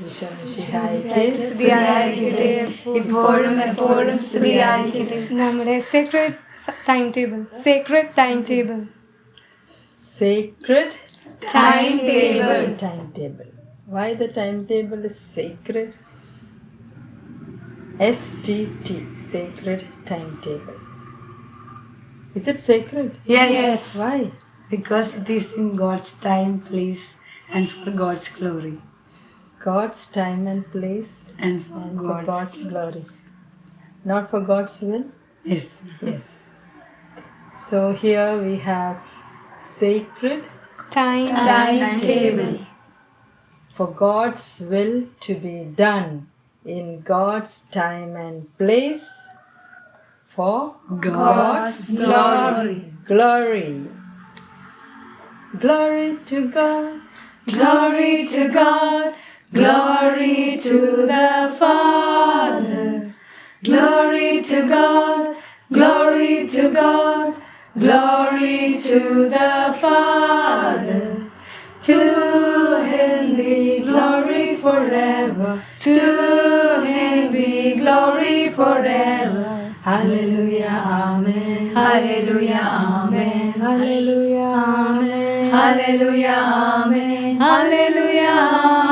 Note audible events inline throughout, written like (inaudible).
ഈശോമിശിഹായിക്ക് സ്തുതിയായിരിക്കട്ടെ ഇപ്പോഴും എപ്പോഴും സ്തുതിയായിരിക്കട്ടെ നമ്മുടെ sacred timetable sacred timetable sacred Timetable. timetable why the timetable is sacred stt sacred timetable is it sacred Yes. why Because it is in God's time, place, and for God's glory. God's time and place And for and for God's, god's glory not for god's will Yes. yes so here we have sacred time Timetable. for God's will to be done in God's time and place for God's glory. glory. Glory to God, Glory to God. Glory to the Father. Glory to God. Glory to God. Glory to the Father. To him be glory forever. To him be glory forever. Hallelujah, Amen. Hallelujah, Amen. Hallelujah. Amen. Hallelujah, Amen. Hallelujah, Amen.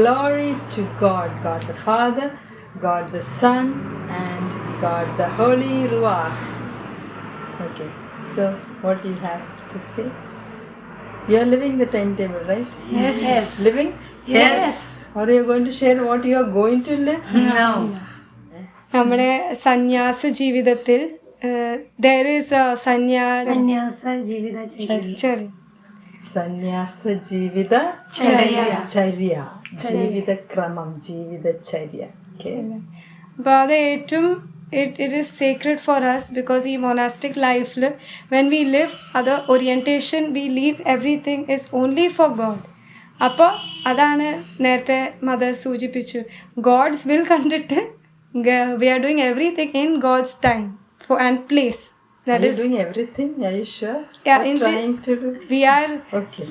Glory to God, God the Father, God the Son, and God the Holy Ruach. Okay, so what do you have to say? You are living the timetable, right? Yes. Yes. Living? Yes. Or you are going to share what you are going to live? No. നമ്മുടെ സന്യാസ ജീവിതത്തിൽ there is സന്യാ സന്യാസ ജീവിത ചെറിയ സന്യാസ ജീവിത ചര്യ. ജീവിതക്രമം ജീവിത ചര്യ അപ്പോൾ അത് ഏറ്റവും it it is sacred for us because ഈ മൊനാസ്റ്റിക് ലൈഫിൽ വെൻ വി ലിവ് അത് orientation we leave everything is only for God അപ്പോൾ അതാണ് നേരത്തെ മദർ സൂചിപ്പിച്ചു. ഗോഡ്സ് വിൽ (laughs) കണ്ടിട്ട് we are doing everything in God's time for and place Are that you is doing everything? Are you sure? Yeah, We're in the- trying to do. We are Okay.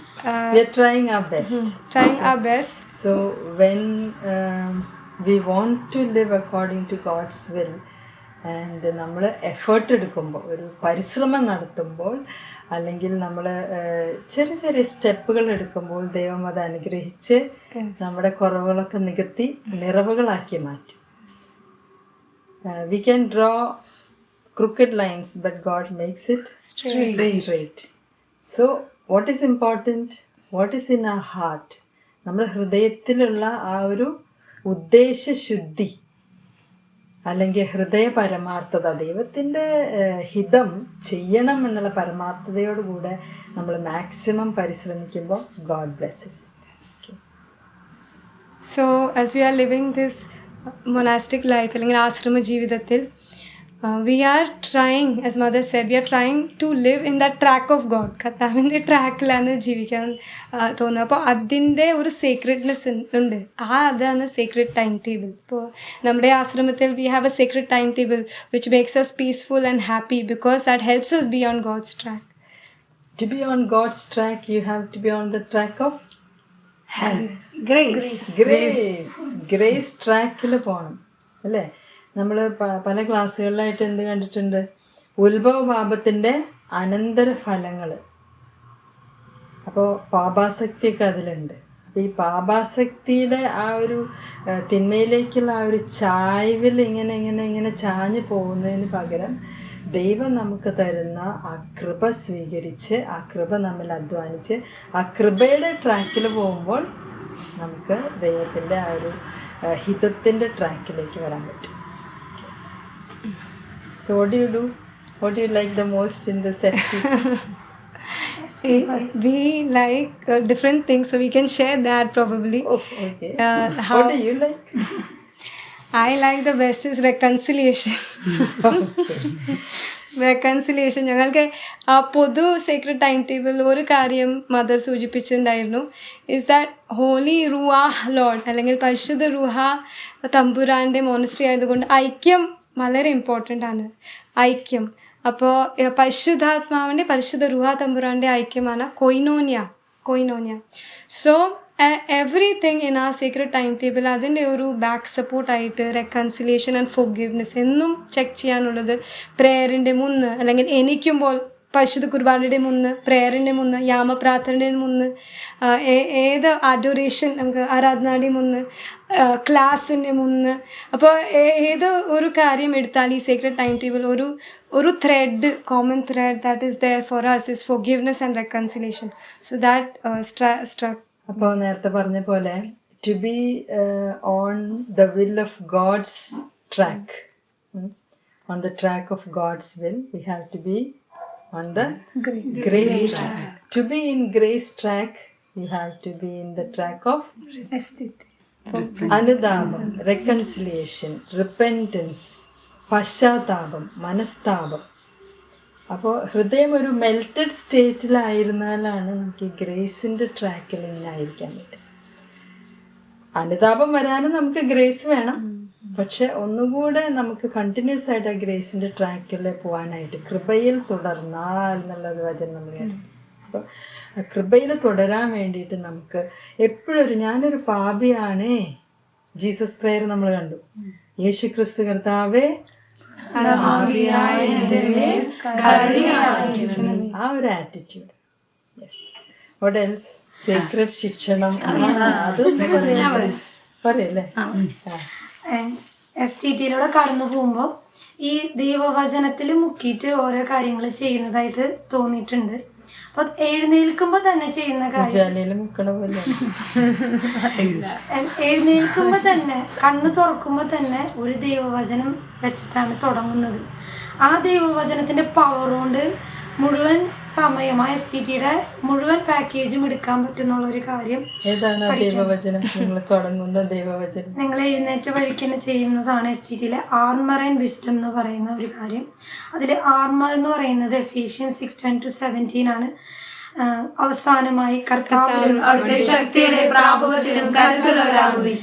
We are trying our best. Trying our best So when um, we want to live according to God's will and നമ്മൾ effort എടുക്കുമ്പോൾ ഒരു പരിശ്രമം നടത്തുമ്പോൾ അല്ലെങ്കിൽ നമ്മൾ ചെറിയ ചെറിയ സ്റ്റെപ്പുകൾ എടുക്കുമ്പോൾ ദൈവം അത് അനുഗ്രഹിച്ച് നമ്മുടെ കുറവുകളൊക്കെ നികത്തി നിറവുകളാക്കി മാറ്റും we can draw crooked lines but god makes it straight. straight. Straight. so what is important? What is in our heart? നമ്മുടെ ഹൃദയത്തിലുള്ള ആ ഒരു ഉദ്ദേശശുദ്ധി അല്ലെങ്കിൽ ഹൃദയ പരമാർത്ഥത ദൈവത്തിന്റെ ഹിതം ചെയ്യണം എന്നുള്ള പരമാർത്ഥതയോടുകൂടെ നമ്മൾ maximum പരിശ്രമിക്കുമ്പോൾ God blesses so as we are living this monastic life അല്ലെങ്കിൽ ആശ്രമ ജീവിതത്തിൽ we are trying, as Mother said, we are trying to live in that track of God. കർത്താവിന്റെ ട്രാക്കിലാണ് ജീവിക്കാൻ തോന്നുന്നത്. അപ്പോൾ അതിന്റെ ഒരു സീക്രട്ട്നെസ് ഉണ്ട്. ആ അതാണ് സീക്രട്ട് ടൈം ടേബിൾ ഇപ്പോൾ നമ്മുടെ ആശ്രമത്തിൽ we have a secret time table which makes us peaceful and happy because that helps us be on God's track to be on God's track you have to be on the track of grace grace grace ട്രാക്കിൽ പോകണം അല്ലേ? നമ്മൾ പല ക്ലാസ്സുകളിലായിട്ട് എന്ത് കണ്ടിട്ടുണ്ട്? ഉത്ഭവ പാപത്തിന്റെ അനന്തര ഫലങ്ങൾ അപ്പോൾ പാപാസക്തിയൊക്കെ അതിലുണ്ട്. അപ്പോൾ ഈ പാപാസക്തിയുടെ ആ ഒരു തിന്മയിലേക്കുള്ള ആ ഒരു ചായ്വിൽ ഇങ്ങനെ ഇങ്ങനെ ഇങ്ങനെ ചാഞ്ഞു പോകുന്നതിന് പകരം ദൈവം നമുക്ക് തരുന്ന ആ കൃപ സ്വീകരിച്ച് ആ കൃപ നമ്മൾ അധ്വാനിച്ച് ആ കൃപയുടെ ട്രാക്കിൽ പോകുമ്പോൾ നമുക്ക് ദൈവത്തിന്റെ ആ ഒരു ഹിതത്തിന്റെ ട്രാക്കിലേക്ക് വരാൻ പറ്റും. So what you do what you like the most in the safety we like uh, different things so we can share that probably. Okay uh, how What do you like? (laughs) I like the best is reconciliation. (laughs) Reconciliation ഞങ്ങൾക്ക് ആ പൊതു secret time table ഒരു കാര്യം mother സൂചിപ്പിച്ചിട്ടുണ്ടായിരുന്നു. Is that holy റുഹാ Lord അല്ലെങ്കിൽ പരിശുദ്ധ റുഹ തമ്പുരാന്റെ മോണസ്ട്രി ആയതുകൊണ്ട് ഐക്യം വളരെ ഇമ്പോർട്ടന്റ് ആണ്. ഐക്യം. അപ്പോൾ പരിശുദ്ധാത്മാവിന്റെ പരിശുദ്ധ റുഹ തമ്പുരാന്റെ ഐക്യമാണ് കൊയിനോനിയ കൊയിനോനിയ. സോ എവറിത്തിങ് ഇൻ ആ സീക്രട്ട് ടൈം ടേബിൾ അതിന്റെ ഒരു ബാക്ക് സപ്പോർട്ടായിട്ട് റെക്കൺസിലേഷൻ ആൻഡ് ഫൊഗീവ്നെസ് എന്നും ചെക്ക് ചെയ്യാനുള്ളത് പ്രേയറിന്റെ മുന്ന് അല്ലെങ്കിൽ എണീക്കുമ്പോൾ പരിശുദ്ധ കുർബാനയുടെ മുന്ന് പ്രേയറിന്റെ മുന്ന് യാമപ്രാർത്ഥനയുടെ മുന്ന് ഏത് അഡോറേഷൻ നമുക്ക് ആരാധനയുടെ മുന്ന് ക്ലാസ്സിന്റെ മുന്ന്. അപ്പോൾ ഏത് ഒരു കാര്യം എടുത്താൽ ഈ സീക്രട്ട് ടൈം ടേബിൾ ഒരു ഒരു thread common thread that is there for us is forgiveness and reconciliation so that struck അപ്പോൾ നേരത്തെ പറഞ്ഞ പോലെ to be on the will of God's track on the track of God's will we have to be on track. track. To be in grace track, you have to be in the track of restitution, അനുതാപം reconciliation repentance പശ്ചാത്താപം മനസ്താപം അപ്പോൾ ഹൃദയം ഒരു melted സ്റ്റേറ്റിലായിരുന്നാലാണ് നമുക്ക് ഈ ഗ്രേസിന്റെ ട്രാക്കിൽ ഇങ്ങനെ ആയിരിക്കാൻ പറ്റും അനുതാപം വരാനും നമുക്ക് ഗ്രേസ് വേണം. പക്ഷെ ഒന്നുകൂടെ നമുക്ക് കണ്ടിന്യൂസ് ആയിട്ട് ആ ഗ്രേസിന്റെ ട്രാക്കിൽ പോകാനായിട്ട് കൃപയിൽ തുടർന്നാൽ എന്നുള്ളൊരു വചനം നമ്മൾ അപ്പൊ കൃപയിൽ തുടരാൻ വേണ്ടിയിട്ട് നമുക്ക് എപ്പോഴൊരു ഞാനൊരു പാപിയാണേ ജീസസ് പ്രേയർ നമ്മൾ കണ്ടു. യേശു ക്രിസ്തു കർത്താവേ ആ ഒരു attitude yes what else secret ശിക്ഷണം. അത് പറയല്ലേ? ആ. എസ് ടി ടിയിലൂടെ കടന്നു പോകുമ്പോൾ ഈ ദൈവവചനത്തിൽ മുക്കിയിട്ട് ഓരോ കാര്യങ്ങൾ ചെയ്യുന്നതായിട്ട് തോന്നിയിട്ടുണ്ട്. അപ്പൊ എഴുന്നേൽക്കുമ്പോ തന്നെ ചെയ്യുന്ന കാര്യം. എഴുന്നേൽക്കുമ്പോ തന്നെ കണ്ണ് തുറക്കുമ്പോ തന്നെ ഒരു ദൈവവചനം വെച്ചിട്ടാണ് തുടങ്ങുന്നത്. ആ ദൈവവചനത്തിന്റെ പവർ കൊണ്ട് മുഴുവൻ സമയമായ ആ എസ് ടി ടിയുടെ മുഴുവൻ പാക്കേജും എടുക്കാൻ പറ്റുന്നുള്ള ഒരു കാര്യം ഏതാണ് ദൈവവചനം? നിങ്ങൾ തുടങ്ങുന്ന ദൈവവചനം. നിങ്ങൾ എഴുന്നേറ്റ വഴിക്ക് തന്നെ ചെയ്യുന്നതാണ് എസ് ടി ടിയിലെ ആർമർ ആൻഡ് വിസ്ഡം എന്ന് പറയുന്ന ഒരു കാര്യം. അതിൽ ആർമർ എന്ന് പറയുന്നത് Ephesians six ten to seventeen ആണ്. അവസാനമായി എല്ലായുധം അവിടുത്തെ ശക്തിയുടെ കരുത്തുള്ളവരാകുവിൻ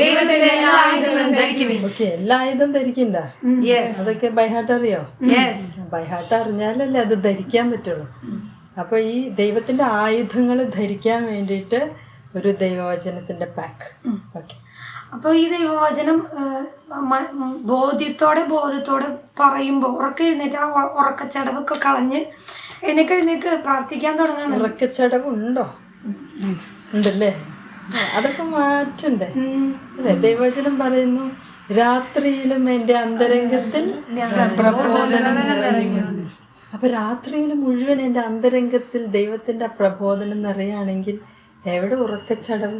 ദൈവത്തിന്റെ എല്ലാ ആയുധങ്ങളും ധരിക്കുവിൻ. ഓക്കെ എല്ലാ ആയുധം ധരിക്കണ്ട. യെസ് അതൊക്കെ ബൈഹാട്ട് അറിയോ? ബൈഹാട്ട് അറിഞ്ഞാലല്ലേ അത് ധരിക്കാൻ പറ്റുള്ളൂ. അപ്പൊ ഈ ദൈവത്തിന്റെ ആയുധങ്ങൾ ധരിക്കാൻ വേണ്ടിയിട്ട് ഒരു ദൈവവചനത്തിന്റെ പാക്ക് ഓക്കെ അപ്പോൾ ഈ ദൈവവചനം ബോധ്യത്തോടെ ബോധ്യത്തോടെ ബോധത്തോടെ പറയുമ്പോൾ ഉറക്ക എഴുന്നേറ്റ് ആ ഉറക്കച്ചടവൊക്കെ കളഞ്ഞ് എഴുന്നേക്ക് എഴുന്നേക്ക് പ്രാർത്ഥിക്കാൻ തുടങ്ങണം. ഉറക്കച്ചടവ് ഉണ്ടോ ഉണ്ടല്ലേ അതൊക്കെ മാറ്റണ്ടേ? ദൈവവചനം പറയുന്നു രാത്രിയിലും എന്റെ അന്തരംഗത്തിൽ പ്രബോധനം അപ്പൊ രാത്രിയിൽ മുഴുവൻ എന്റെ അന്തരംഗത്തിൽ ദൈവത്തിന്റെ പ്രബോധനം നിറയുകയാണെങ്കിൽ എവിടെ ഉറക്കച്ചടവ്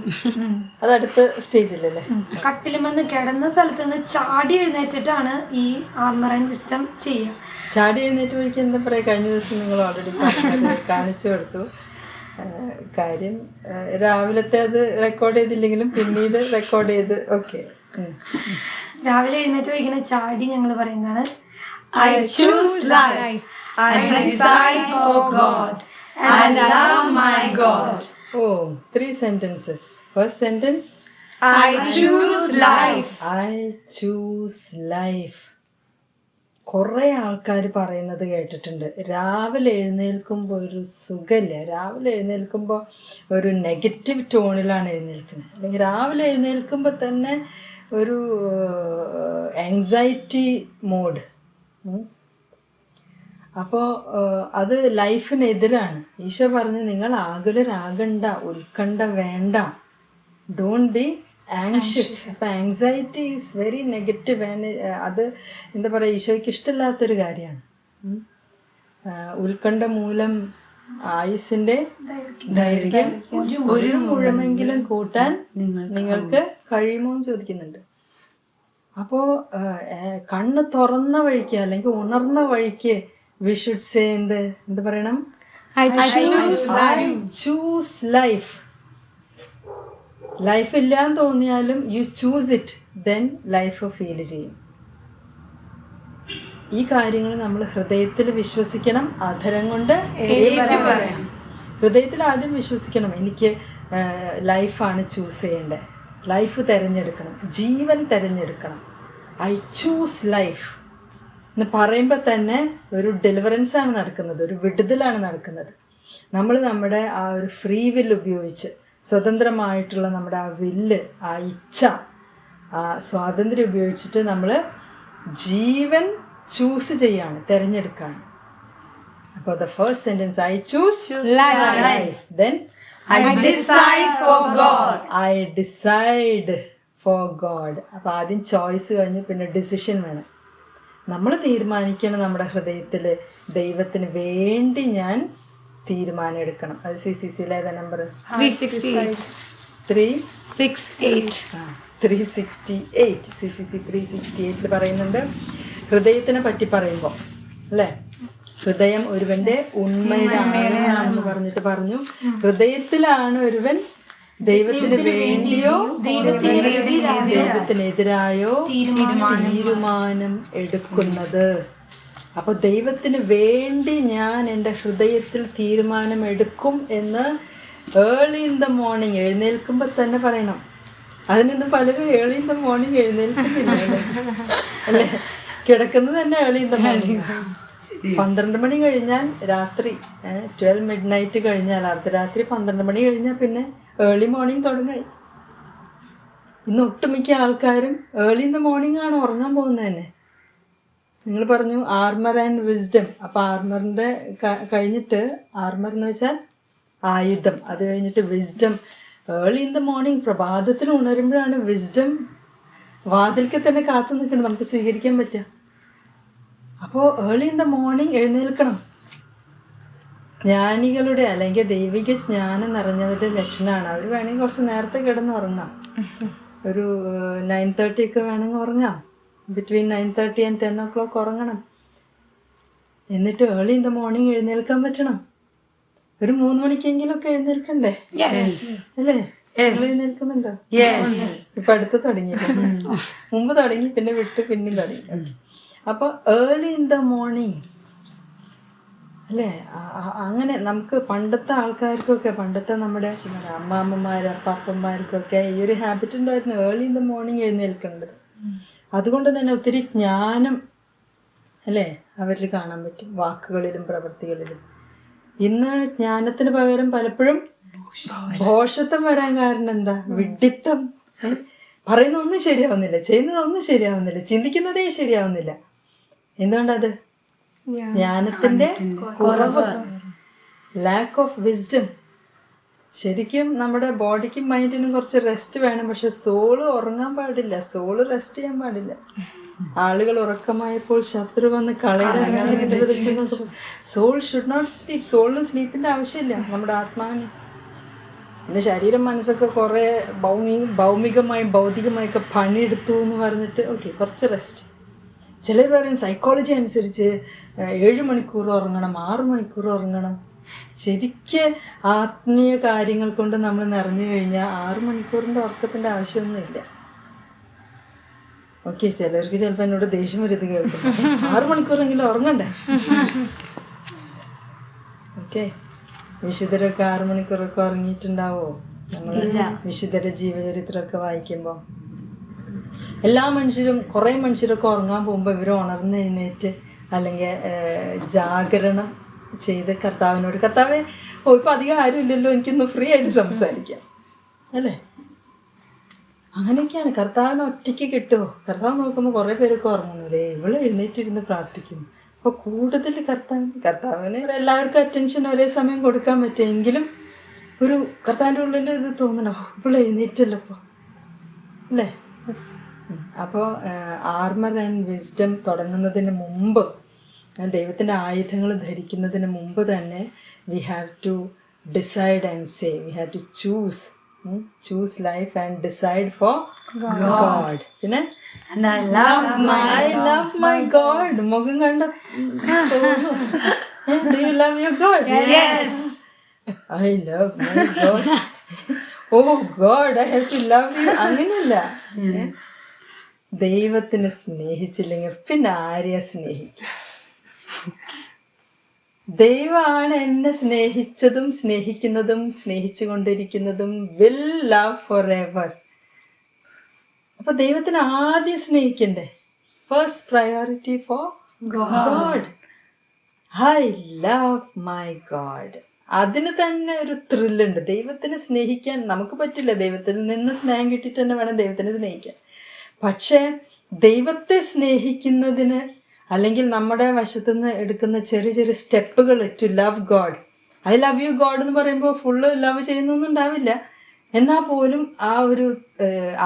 അത് അടുത്ത സ്റ്റേജിലല്ലേ? കട്ടിലുമെന്ന് കിടന്ന സ്ഥലത്ത് നിന്ന് ചാടി എഴുന്നേറ്റിട്ടാണ് ഈ ആർമർ ആൻഡ് വിസ്റ്റം ചെയ്യുക. ചാടി എഴുന്നേറ്റ് വഴിക്ക് എന്താ പറയാ? കഴിഞ്ഞ ദിവസം നിങ്ങൾ ഓൾറെഡി (laughs) കാണിച്ചു കൊടുത്തു. കാര്യം രാവിലത്തെ അത് റെക്കോർഡ് ചെയ്തില്ലെങ്കിലും പിന്നീട് റെക്കോർഡ് ചെയ്ത് ഓക്കെ. രാവിലെ എഴുന്നേറ്റ് വഴിക്കുന്ന ചാടി ഞങ്ങൾ പറയുന്നതാണ് I choose life I decide for God and love my God. Oh three sentences first sentence I choose life I choose life കുറേ ആൾക്കാർ പറയുന്നത് കേട്ടിട്ടുണ്ട്. രാവിലെ എഴുന്നേൽക്കുമ്പോൾ ഒരു സുഖമില്ല രാവിലെ എഴുന്നേൽക്കുമ്പോൾ ഒരു നെഗറ്റീവ് ടോണിലാണ് എഴുന്നേൽക്കുന്നത്. അല്ലെങ്കിൽ രാവിലെ എഴുന്നേൽക്കുമ്പോൾ തന്നെ ഒരു ആങ്സൈറ്റി മോഡ് അപ്പോൾ അത് ലൈഫിനെതിരാണ്. ഈശോ പറഞ്ഞ് നിങ്ങൾ ആകുലരാകണ്ട ഉത്കണ്ഠ വേണ്ട. ഡോണ്ട് ബി ആങ്ഷ്യസ് അപ്പം ആങ്സൈറ്റി ഈസ് വെരി നെഗറ്റീവ് അത് എന്താ പറയുക ഈശോയ്ക്ക് ഇഷ്ടമില്ലാത്തൊരു കാര്യമാണ്. ഉത്കണ്ഠ മൂലം ആയുസിന്റെ ദൈർഘ്യം. ഒരു മുഴമെങ്കിലും കൂട്ടാൻ നിങ്ങൾക്ക് കഴിയുമോ എന്ന് ചോദിക്കുന്നുണ്ട്. അപ്പോൾ കണ്ണ് തുറന്ന വഴിക്ക് അല്ലെങ്കിൽ ഉണർന്ന വഴിക്ക് വി ഷുഡ് സേ എന്ത്? എന്ത് പറയണം? I choose I choose life life ഇല്ലാന്ന് തോന്നിയാലും you choose it then life feel ചെയ്യും. ഈ കാര്യങ്ങൾ നമ്മൾ ഹൃദയത്തിൽ വിശ്വസിക്കണം. അധരം കൊണ്ട്. ഹൃദയത്തിൽ ആദ്യം വിശ്വസിക്കണം. എനിക്ക് ലൈഫാണ് ചൂസ് ചെയ്യേണ്ടത്. ലൈഫ് തിരഞ്ഞെടുക്കണം. ജീവൻ തിരഞ്ഞെടുക്കണം. ഐ ചൂസ് ലൈഫ് എന്ന് പറയുമ്പോൾ തന്നെ ഒരു ഡെലിവറൻസ് ആണ് നടക്കുന്നത് ഒരു വിടുതലാണ് നടക്കുന്നത്. നമ്മൾ നമ്മുടെ ആ ഒരു ഫ്രീ വില്ല് ഉപയോഗിച്ച് സ്വതന്ത്രമായിട്ടുള്ള നമ്മുടെ ആ വില്ല് ആ ഇച്ഛ ആ സ്വാതന്ത്ര്യം ഉപയോഗിച്ചിട്ട് നമ്മൾ ജീവൻ ചൂസ് ചെയ്യാണ് തിരഞ്ഞെടുക്കാണ്. അപ്പോൾ the first sentence I choose life then I decide for God I decide for God അപ്പോൾ ആദ്യം ചോയ്സ് കഴിഞ്ഞ് പിന്നെ ഡിസിഷൻ വേണം. നമ്മൾ തീരുമാനിക്കണം നമ്മുടെ ഹൃദയത്തിൽ ദൈവത്തിന് വേണ്ടി ഞാൻ തീരുമാനം എടുക്കണം. അത് സി സി സിയിലെ ഏതാ number 368. Three 68. Three sixty eight C C C three sixty എയ്റ്റിൽ പറയുന്നുണ്ട്. ഹൃദയത്തിനെ പറ്റി പറയുമ്പോൾ അല്ലേ? ഹൃദയം ഒരുവന്റെ ഉണ്മയുടെ ആണെന്ന് പറഞ്ഞിട്ട് പറഞ്ഞു. ഹൃദയത്തിലാണ് ഒരുവൻ ദൈവത്തിന് വേണ്ടിയോ ദൈവത്തിനെതിരായോ തീരുമാനം എടുക്കുന്നത്. അപ്പൊ ദൈവത്തിന് വേണ്ടി ഞാൻ എന്റെ ഹൃദയത്തിൽ തീരുമാനം എടുക്കും എന്ന് ഏർലി ഇൻ ദ മോർണിംഗ് എഴുന്നേൽക്കുമ്പോ തന്നെ പറയണം. അതിനൊന്നും പലരും ഏർലി ഇൻ ദ മോർണിംഗ് എഴുന്നേൽക്കുന്നില്ല. അല്ലേ? അല്ലേ? കിടക്കുന്നത് തന്നെ ഏർലി ഇൻ ദ മോർണിംഗ് പന്ത്രണ്ട് മണി കഴിഞ്ഞാൽ രാത്രി. ട്വൽവ് മിഡ് നൈറ്റ് കഴിഞ്ഞാൽ അർദ്ധരാത്രി പന്ത്രണ്ട് മണി കഴിഞ്ഞാൽ പിന്നെ ഏർലി മോർണിംഗ് തുടങ്ങായി. ഇന്ന് ഒട്ടുമിക്ക ആൾക്കാരും ഏർലി ഇൻ ദ മോർണിംഗ് ആണ് ഉറങ്ങാൻ പോകുന്നത് തന്നെ. നിങ്ങൾ പറഞ്ഞു ആർമർ ആൻഡ് വിസ്ഡം അപ്പോൾ ആർമറിന്റെ കഴിഞ്ഞിട്ട് ആർമർ എന്ന് വെച്ചാൽ ആയുധം. അത് കഴിഞ്ഞിട്ട് wisdom early in the morning പ്രഭാതത്തിൽ ഉണരുമ്പോഴാണ് വിസ്ഡം വാതിൽക്ക് തന്നെ കാത്തു നിൽക്കണം നമുക്ക് സ്വീകരിക്കാൻ പറ്റുക. അപ്പോൾ ഏർലി ഇൻ ദ മോർണിംഗ് എഴുന്നേൽക്കണം. ജ്ഞാനികളുടെ അല്ലെങ്കിൽ ദൈവിക ജ്ഞാനം നിറഞ്ഞവരുടെ ലക്ഷണമാണ്. അവർ വേണമെങ്കിൽ കുറച്ച് നേരത്തെ കിടന്ന് ഉറങ്ങാം. ഒരു നയൻ തേർട്ടി ഒക്കെ വേണമെങ്കിൽ ഉറങ്ങാം. Between nine thirty and ten o'clock ഉറങ്ങണം. എന്നിട്ട് ഏർലി ഇൻ ദ മോർണിംഗ് എഴുന്നേൽക്കാൻ പറ്റണം. ഒരു മൂന്ന് മണിക്കെങ്കിലും ഒക്കെ എഴുന്നേൽക്കണ്ടേ അല്ലേ? എഴുന്നേൽക്കുന്നുണ്ടോ? ഇപ്പൊ അടുത്ത് തുടങ്ങി. (laughs) മുമ്പ് തുടങ്ങി പിന്നെ വിട്ട് പിന്നെയും തുടങ്ങി. അപ്പൊ ഏർലി ഇൻ ദ മോർണിംഗ് അല്ലേ? അങ്ങനെ നമുക്ക് പണ്ടത്തെ ആൾക്കാർക്കൊക്കെ പണ്ടത്തെ നമ്മുടെ അമ്മാമ്മമാർ അപ്പാപ്പന്മാർക്കൊക്കെ ഈ ഒരു ഹാബിറ്റ് ഉണ്ടായിരുന്നു ഏർലി ഇൻ ദ മോർണിംഗ് എഴുന്നേൽക്കേണ്ടത്. അതുകൊണ്ട് തന്നെ ഒത്തിരി ജ്ഞാനം അല്ലേ അവരിൽ കാണാൻ പറ്റും. വാക്കുകളിലും പ്രവൃത്തികളിലും. ഇന്ന് ജ്ഞാനത്തിന് പകരം പലപ്പോഴും ഭോഷത്വം വരാൻ കാരണം എന്താ? വിഡിത്തം. പറയുന്ന ഒന്നും ശരിയാവുന്നില്ല ചെയ്യുന്നതൊന്നും ശരിയാവുന്നില്ല ചിന്തിക്കുന്നതേ ശരിയാവുന്നില്ല. എന്തുകൊണ്ടത്? ജ്ഞാനത്തിന്റെ കുറവ്. ലാക്ക് ഓഫ് വിസ്ഡം ശരിക്കും നമ്മുടെ ബോഡിക്കും മൈൻഡിനും കുറച്ച് റെസ്റ്റ് വേണം പക്ഷെ സോൾ ഉറങ്ങാൻ പാടില്ല. സോൾ റെസ്റ്റ് ചെയ്യാൻ പാടില്ല. ആളുകൾ ഉറക്കമായപ്പോൾ ശത്രു വന്ന് കളയുടെ സോൾ ഷുഡ് നോട്ട് സ്ലീപ്പ് സോളിന് സ്ലീപ്പിന്റെ ആവശ്യമില്ല. നമ്മുടെ ആത്മാവിന്. പിന്നെ ശരീരം മനസ്സൊക്കെ കുറേ ഭൗമി ഭൗമികമായും ഭൗതികമായൊക്കെ പണിയെടുത്തു എന്ന് പറഞ്ഞിട്ട് ഓക്കെ കുറച്ച് റെസ്റ്റ് ചിലർ പറയും സൈക്കോളജി അനുസരിച്ച് ഏഴ് മണിക്കൂർ ഉറങ്ങണം ആറ് മണിക്കൂർ ഉറങ്ങണം. ശരിക്ക് ആത്മീയ കാര്യങ്ങൾ കൊണ്ട് നമ്മൾ നിറഞ്ഞു കഴിഞ്ഞാൽ ആറ് മണിക്കൂറിന്റെ ഉറക്കത്തിന്റെ ആവശ്യമൊന്നുമില്ല. ഓക്കെ ചിലർക്ക് ചിലപ്പോൾ എന്നോട് ദേഷ്യം വരുത് കേൾക്കും ആറ് മണിക്കൂറെങ്കിലും ഉറങ്ങണ്ടേ? ഓക്കെ വിശുദ്ധരൊക്കെ ആറ് മണിക്കൂറൊക്കെ ഉറങ്ങിയിട്ടുണ്ടാവോ? നമ്മൾ വിശുദ്ധരുടെ ജീവചരിത്രമൊക്കെ വായിക്കുമ്പോൾ എല്ലാ മനുഷ്യരും കുറേ മനുഷ്യരൊക്കെ ഉറങ്ങാൻ പോകുമ്പോൾ ഇവർ ഉണർന്ന് എഴുന്നേറ്റ് അല്ലെങ്കിൽ ജാഗരണം ചെയ്ത് കർത്താവിനോട്. കർത്താവെ ഓ ഇപ്പം അധികം ആരും ഇല്ലല്ലോ എനിക്കൊന്ന് ഫ്രീ ആയിട്ട് സംസാരിക്കാം. അല്ലേ? അങ്ങനെയൊക്കെയാണ്. കർത്താവിനെ ഒറ്റയ്ക്ക് കിട്ടുമോ കർത്താവ് നോക്കുമ്പോൾ കുറേ പേരൊക്കെ ഉറങ്ങുന്നില്ലേ ഇവൾ എഴുന്നേറ്റിരുന്ന് പ്രാർത്ഥിക്കുന്നു. അപ്പോൾ കൂടുതൽ കർത്താവിന് കർത്താവിന് എല്ലാവർക്കും അറ്റൻഷൻ ഒരേ സമയം കൊടുക്കാൻ പറ്റുമെങ്കിലും ഒരു കർത്താവിന്റെ ഉള്ളിൽ ഇത് തോന്നണോ. ഇവിടെ എഴുന്നേറ്റല്ലോ അപ്പോൾ അല്ലേ? അപ്പോൾ ആർമർ ആൻഡ് വിസ്ഡം തുടങ്ങുന്നതിന് മുമ്പ് ദൈവത്തിന്റെ ആയുധങ്ങൾ ധരിക്കുന്നതിന് മുമ്പ് തന്നെ we have to decide and say we have to choose choose life and decide for God പിന്നെ ഐ ലവ് മൈ ഗോഡ് മുഖം കണ്ട. Do you love your God Yes. I love my God oh God I have to love you അങ്ങനെയല്ല? ദൈവത്തിനെ സ്നേഹിച്ചില്ലെങ്കിൽ പിന്നെ ആരെയാ സ്നേഹിക്കും ദൈവമാണ് എന്നെ സ്നേഹിച്ചതും സ്നേഹിക്കുന്നതും സ്നേഹിച്ചു കൊണ്ടിരിക്കുന്നതും വിൽ ലവ് ഫോർ എവർ അപ്പൊ ദൈവത്തിന് ആദ്യം സ്നേഹിക്കണ്ടേ? First priority for God I love my God അതിന് തന്നെ ഒരു ത്രില്ലുണ്ട് ദൈവത്തിനെ സ്നേഹിക്കാൻ നമുക്ക് പറ്റില്ല. ദൈവത്തിൽ നിന്ന് സ്നേഹം കിട്ടിയിട്ട് തന്നെ വേണം ദൈവത്തിനെ സ്നേഹിക്കാൻ. പക്ഷേ ദൈവത്തെ സ്നേഹിക്കുന്നതിന് അല്ലെങ്കിൽ നമ്മുടെ വശത്തുനിന്ന് എടുക്കുന്ന ചെറിയ ചെറിയ സ്റ്റെപ്പുകൾ to love God I love you God എന്ന് പറയുമ്പോൾ ഫുള്ള് ലവ് ചെയ്യുന്നൊന്നും ഉണ്ടാവില്ല. എന്നാൽ പോലും ആ ഒരു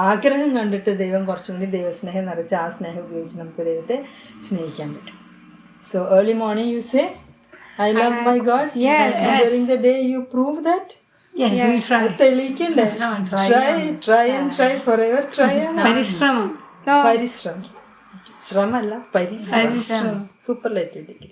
ആഗ്രഹം കണ്ടിട്ട് ദൈവം കുറച്ചും കൂടി ദൈവസ്നേഹം നിറച്ച് ആ സ്നേഹം ഉപയോഗിച്ച് നമുക്ക് ദൈവത്തെ സ്നേഹിക്കാൻ പറ്റും. So early morning you say I love my God during the day you prove that. തെളിയിക്കണ്ടേ? Try try and try for ever try പരിശ്രമം. പരിശ്രമം. ശ്രമല്ല പരിശ്രമം. Super light degree